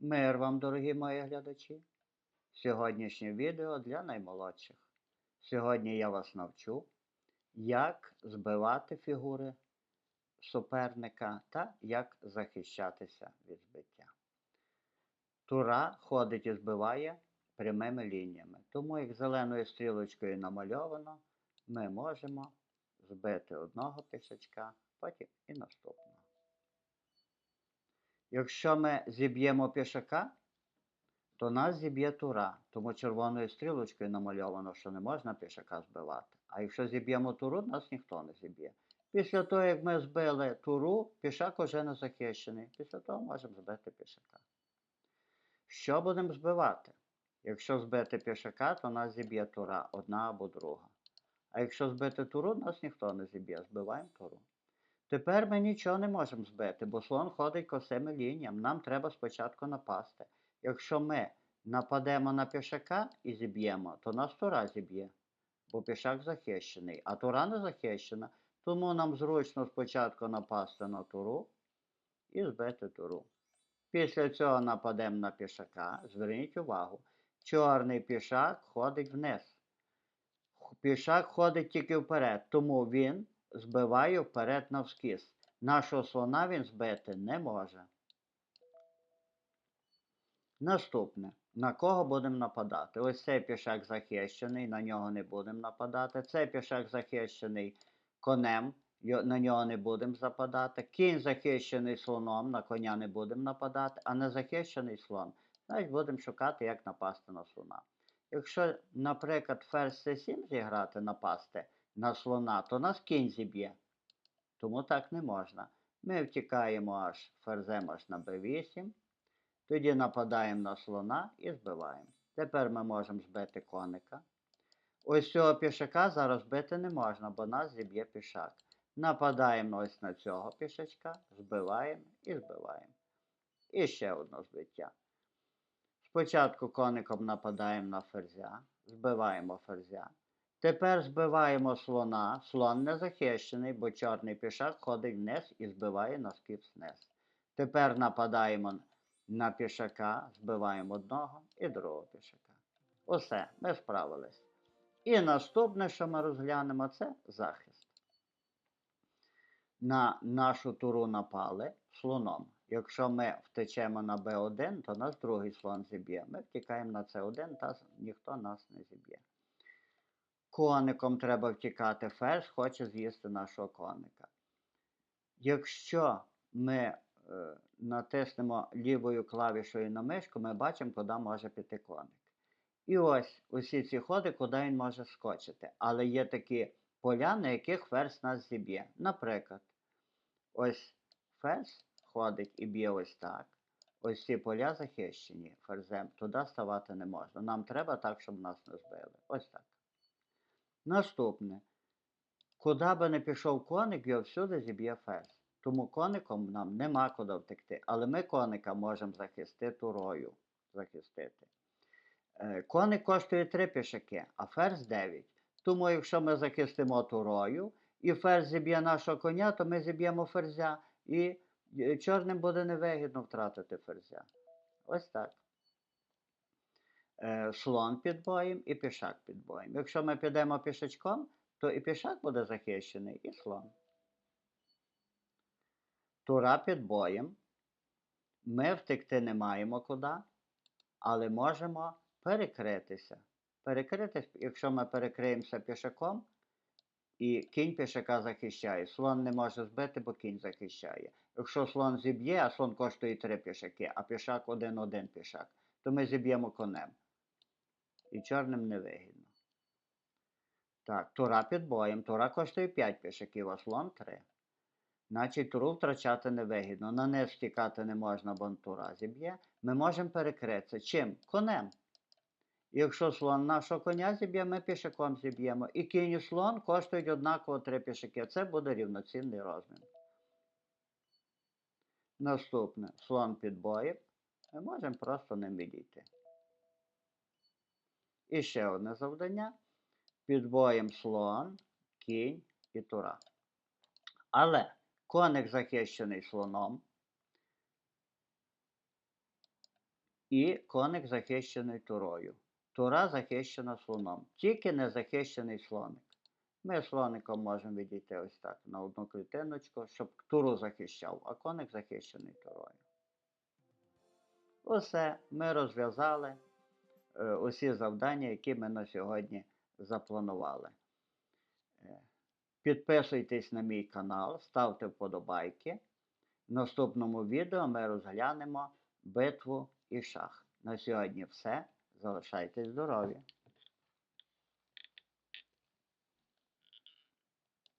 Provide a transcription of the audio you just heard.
Мир вам, дорогі мої глядачі! Сьогоднішнє відео для наймолодших. Сьогодні я вас навчу, як збивати фігури суперника та як захищатися від збиття. Тура ходить і збиває прямими лініями. Тому, як зеленою стрілочкою намальовано, ми можемо збити одного пішачка, потім і наступного. Якщо ми зіб'ємо пішака, то нас зіб'є тура, тому червоною стрілочкою намальовано, що не можна пішака збивати. А якщо зіб'ємо туру, нас ніхто не зіб'є. Після того, як ми збили туру, пішак уже не захищений. Після того можемо збити пішака. Що будемо збивати? Якщо збити пішака, то нас зіб'є тура одна або друга. А якщо збити туру, нас ніхто не зіб'є, збиваємо туру. Тепер ми нічого не можемо збити, бо слон ходить косими лініям. Нам треба спочатку напасти. Якщо ми нападемо на пішака і зіб'ємо, то нас тура зіб'є, бо пішак захищений, а тура не захищена. Тому нам зручно спочатку напасти на туру і збити туру. Після цього нападемо на пішака. Зверніть увагу, чорний пішак ходить вниз. Пішак ходить тільки вперед, тому він збиває вперед навскіз. Нашого слона він збити не може. Наступне. На кого будемо нападати? Ось цей пішак захищений, на нього не будемо нападати. Цей пішак захищений конем, на нього не будемо западати. Кінь захищений слоном, на коня не будемо нападати, а не захищений слон, значить будемо шукати, як напасти на слона. Якщо, наприклад, ферзь c7 зіграти напасти на слона, то нас кінь зіб'є. Тому так не можна. Ми втікаємо аж ферзем аж на b8. Тоді нападаємо на слона і збиваємо. Тепер ми можемо збити коника. Ось цього пішака зараз бити не можна, бо нас зіб'є пішак. Нападаємо ось на цього пішачка, збиваємо і збиваємо. І ще одне збиття. Спочатку коником нападаємо на ферзя, збиваємо ферзя. Тепер збиваємо слона. Слон не захищений, бо чорний пішак ходить вниз і збиває на скіп вниз. Тепер нападаємо на пішака, збиваємо одного і другого пішака. Усе, ми справились. І наступне, що ми розглянемо, це захист. На нашу туру напали слоном. Якщо ми втечемо на Б1, то нас другий слон зіб'є. Ми втікаємо на С1, та ніхто нас не зіб'є. Коником треба втікати. Ферзь хоче з'їсти нашого коника. Якщо ми е, натиснемо лівою клавішою на мишку, ми бачимо, куди може піти коник. І ось усі ці ходи, куди він може скочити. Але є такі поля, на яких ферзь нас зіб'є. Наприклад, ось ферзь ходить і б'є ось так. Ось ці поля захищені ферзем, туди ставати не можна. Нам треба так, щоб нас не збили. Ось так. Наступне. Куди би не пішов коник, його всюди зіб'є ферзь. Тому коником нам нема куди втекти. Але ми коника можемо захистити турою. Захистити. Е, Коник коштує 3 пішаки, а ферзь 9. Тому, якщо ми захистимо турою, і ферзь зіб'є нашого коня, то ми зіб'ємо ферзя, і е, чорним буде невигідно втратити ферзя. Ось так. Е, Слон під боєм і пішак під боєм. Якщо ми підемо пішачком, то і пішак буде захищений, і слон. Тура під боєм. Ми втекти не маємо куди, але можемо перекритися. Перекритись, якщо ми перекриємося пішаком, і кінь пішака захищає. Слон не може збити, бо кінь захищає. Якщо слон зіб'є, а слон коштує три пішаки, а пішак один-один пішак, то ми зіб'ємо конем. І чорним не вигідно. Так, тура під боєм. Тура коштує 5 пішаків, а слон 3. Значить, туру втрачати невигідно. На низ втікати не можна, бо тура зіб'є. Ми можемо перекритися. Чим? Конем. Якщо слон нашого коня зіб'є, ми пішаком зіб'ємо. І кінь і слон коштують однаково 3 пішаки. Це буде рівноцінний розмін. Наступне. Слон під боєм. Ми можемо просто ним відійти. І ще одне завдання. Під боєм слон, кінь і тура. Але коник захищений слоном. і коник захищений турою. Тура захищена слоном. Тільки не захищений слоник. Ми слоником можемо відійти ось так на одну клітиночку, щоб туру захищав, а коник захищений турою. Усе, ми розв'язали усі завдання, які ми на сьогодні запланували. Е, Підписуйтесь на мій канал, ставте вподобайки. В наступному відео ми розглянемо битву і шах. На сьогодні все. Залишайтесь здорові!